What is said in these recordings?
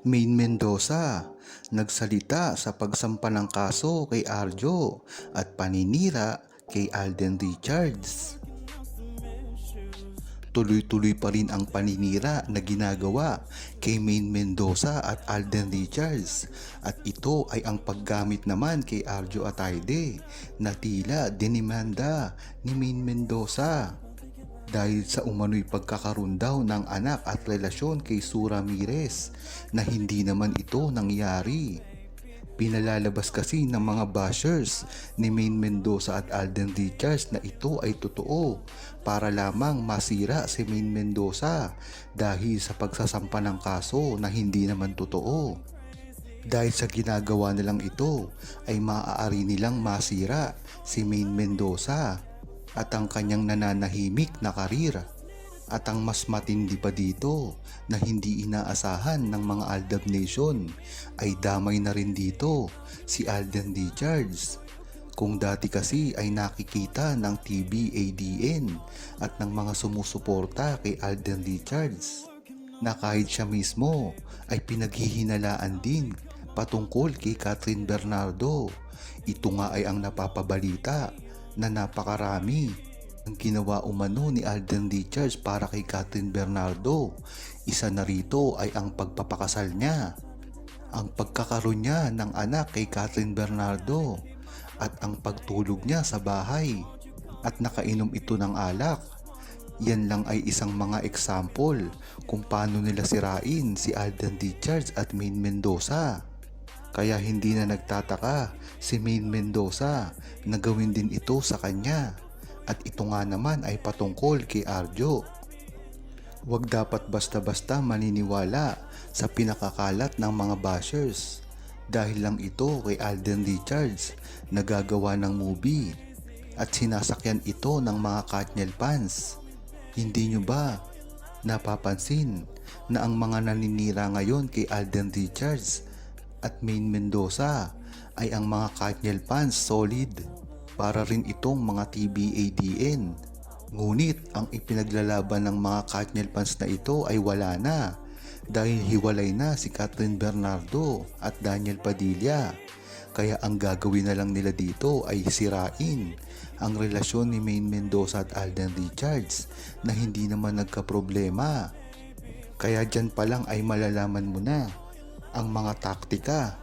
Main Mendoza nagsalita sa pagsampa ng kaso kay Arjo at paninira kay Alden Richards. Tuloy-tuloy pa rin ang paninira na ginagawa kay Main Mendoza at Alden Richards at ito ay ang paggamit naman kay Arjo Atayde na tila dinimanda ni Main Mendoza dahil sa umano'y pagkakaroon daw ng anak at relasyon kay Sue Ramirez na hindi naman ito nangyari. Pinalalabas kasi ng mga bashers ni Main Mendoza at Alden Richards na ito ay totoo para lamang masira si Main Mendoza dahil sa pagsasampa ng kaso na hindi naman totoo. Dahil sa ginagawa nilang ito ay maaari nilang masira si Main Mendoza at ang kanyang nananahimik na karir. At ang mas matindi pa dito na hindi inaasahan ng mga Aldab Nation ay damay na rin dito si Alden Richards. Kung dati kasi ay nakikita ng TBADN at ng mga sumusuporta kay Alden Richards na kahit siya mismo ay pinaghihinalaan din patungkol kay Catherine Bernardo. Ito nga ay ang napapabalita na napakarami ang ginawa umano ni Alden Richards para kay Catherine Bernardo. Isa na rito ay ang pagpapakasal niya. Ang pagkakaroon niya ng anak kay Catherine Bernardo at ang pagtulog niya sa bahay at nakainom ito ng alak. Yan lang ay isang mga example kung paano nila sirain si Alden Richards at Main Mendoza. Kaya hindi na nagtataka si Main Mendoza na gawin din ito sa kanya. At ito nga naman ay patungkol kay Arjo. Huwag dapat basta-basta maniniwala sa pinakakalat ng mga bashers. Dahil lang ito kay Alden Richards na gagawa ng movie at sinasakyan ito ng mga Katniel fans. Hindi nyo ba napapansin na ang mga naninira ngayon kay Alden Richards at Main Mendoza ay ang mga Katniel fans solid para rin itong mga TBADN. Ngunit ang ipinaglalaban ng mga Katniel fans na ito ay wala na dahil hiwalay na si Catherine Bernardo at Daniel Padilla. Kaya ang gagawin na lang nila dito ay sirain ang relasyon ni Main Mendoza at Alden Richards na hindi naman nagka-problema. Kaya dyan pa lang ay malalaman mo na ang mga taktika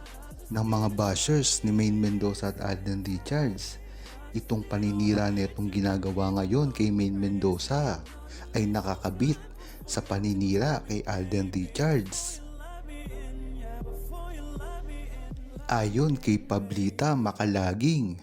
ng mga bashers ni Main Mendoza at Alden Richards. Itong paninira nitong ginagawa ngayon kay Main Mendoza ay nakakabit sa paninira kay Alden Richards. Ayon kay Pablita Makalaging,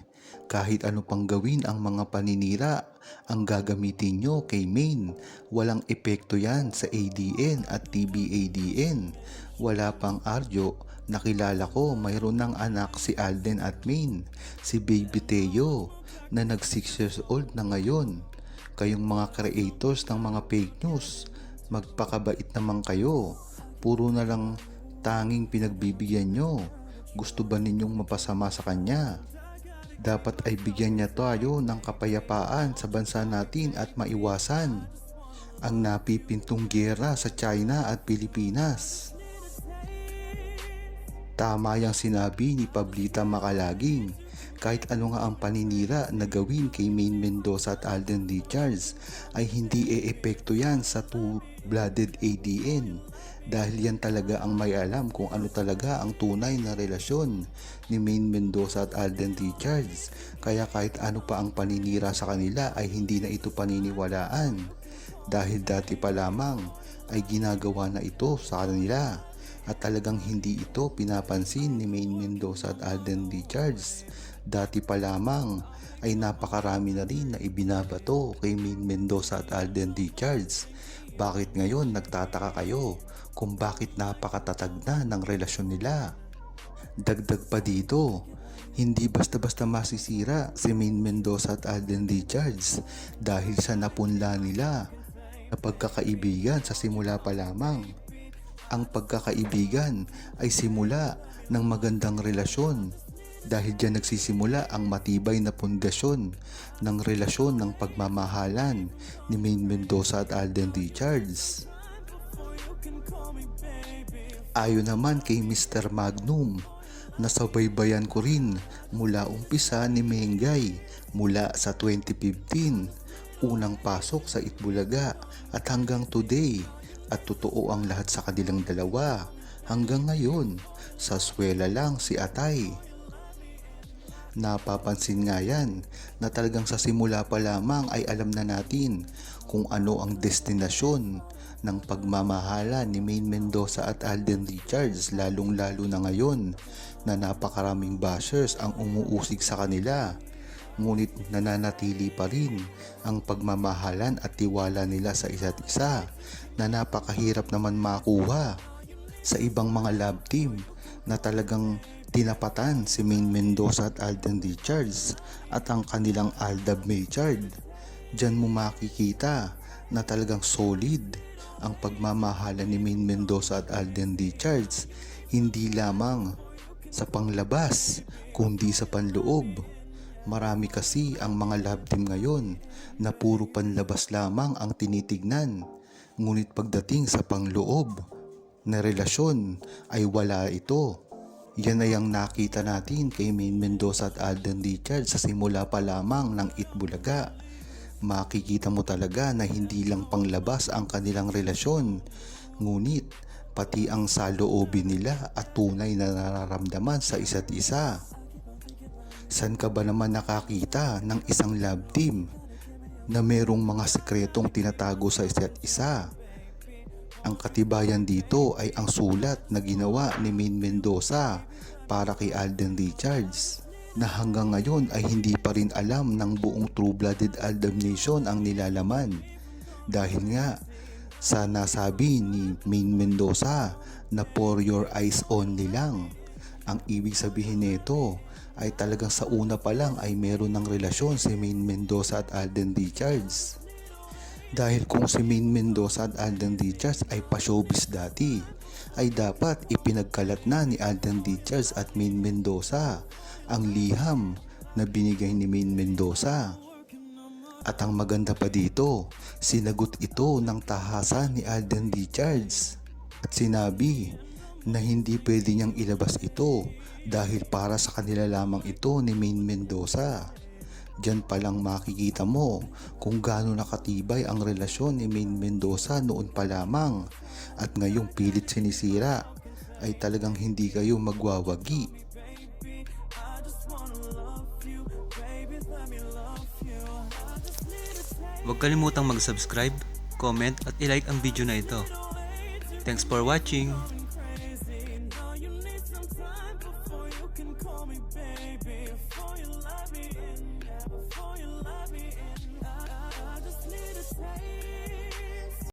kahit ano pang gawin ang mga paninira, ang gagamitin nyo kay Main, walang epekto yan sa ADN at TBADN. Wala pang Arjo, nakilala ko mayroon ng anak si Alden at Main, si Baby Teo, na nag 6 years old na ngayon. Kayong mga creators ng mga fake news, magpakabait naman kayo. Puro na lang tanging pinagbibigyan nyo. Gusto ba ninyong mapasama sa kanya? Dapat ay bigyan niya tayo ng kapayapaan sa bansa natin at maiwasan ang napipintong gera sa China at Pilipinas. Tama yung sinabi ni Pablita Makalaging kahit ano nga ang paninira na gawin kay Main Mendoza at Alden Richards ay hindi e-epekto yan sa two-blooded ADN dahil yan talaga ang may alam kung ano talaga ang tunay na relasyon ni Main Mendoza at Alden Richards. Kaya kahit ano pa ang paninira sa kanila ay hindi na ito paniniwalaan. Dahil dati pa lamang ay ginagawa na ito sa kanila. At talagang hindi ito pinapansin ni Main Mendoza at Alden Richards. Dati pa lamang ay napakarami na rin na ibinabato kay Main Mendoza at Alden Richards bakit ngayon nagtataka kayo kung bakit napakatatag na ng relasyon nila. Dagdag pa dito, hindi basta-basta masisira si Main Mendoza at Alden Richards dahil sa napunla nila na pagkakaibigan sa simula pa lamang. Ang pagkakaibigan ay simula ng magandang relasyon dahil diyan nagsisimula ang matibay na pundasyon ng relasyon ng pagmamahalan ni Main Mendoza at Alden Richards. Ayon naman kay Mr. Magnum, nasabaybayan ko rin mula umpisa ni Mengay mula sa 2015, unang pasok sa Itbulaga at hanggang today at totoo ang lahat sa kanilang dalawa hanggang ngayon sa swela lang si Atay. Napapansin nga yan na talagang sa simula pa lamang ay alam na natin kung ano ang destinasyon ng pagmamahala ni Maine Mendoza at Alden Richards lalong lalo na ngayon na napakaraming bashers ang umuusig sa kanila. Ngunit nananatili pa rin ang pagmamahalan at tiwala nila sa isa't isa na napakahirap naman makuha sa ibang mga love team na talagang tinapatan si Maine Mendoza at Alden Richards at ang kanilang Aldab Maychard. Diyan mo makikita na talagang solid ang pagmamahala ni Maine Mendoza at Alden Richards hindi lamang sa panglabas kundi sa panloob. Marami kasi ang mga love team ngayon na puro panlabas lamang ang tinitignan. Ngunit pagdating sa pangloob na relasyon ay wala ito. Yan ay ang nakita natin kay Maine Mendoza at Alden Richards sa simula pa lamang ng Itbulaga. Makikita mo talaga na hindi lang panglabas ang kanilang relasyon, ngunit pati ang saloobin nila at tunay na nararamdaman sa isa't isa. San ka ba naman nakakita ng isang love team na merong mga sekretong tinatago sa isa't isa? Ang katibayan dito ay ang sulat na ginawa ni Maine Mendoza para kay Alden Richards na hanggang ngayon ay hindi pa rin alam ng buong True-Blooded Aldam Nation ang nilalaman. Dahil nga sa nasabi ni Maine Mendoza na for your eyes only lang. Ang ibig sabihin nito ay talagang sa una pa lang ay meron ng relasyon si Maine Mendoza at Alden Richards. Dahil kung si Maine Mendoza at Alden Richards ay pa-showbiz dati, ay dapat ipinagkalat na ni Alden Richards at Maine Mendoza ang liham na binigay ni Maine Mendoza. At ang maganda pa dito, sinagot ito ng tahasan ni Alden Richards at sinabi na hindi pwede niyang ilabas ito dahil para sa kanila lamang ito ni Maine Mendoza. Diyan pa lang makikita mo kung gaano nakatibay ang relasyon ni Maine Mendoza noon pa lamang at ngayong pilit sinisira ay talagang hindi kayo magwawagi. Huwag kalimutang mag-subscribe, comment at ilike ang video na ito. Thanks for watching!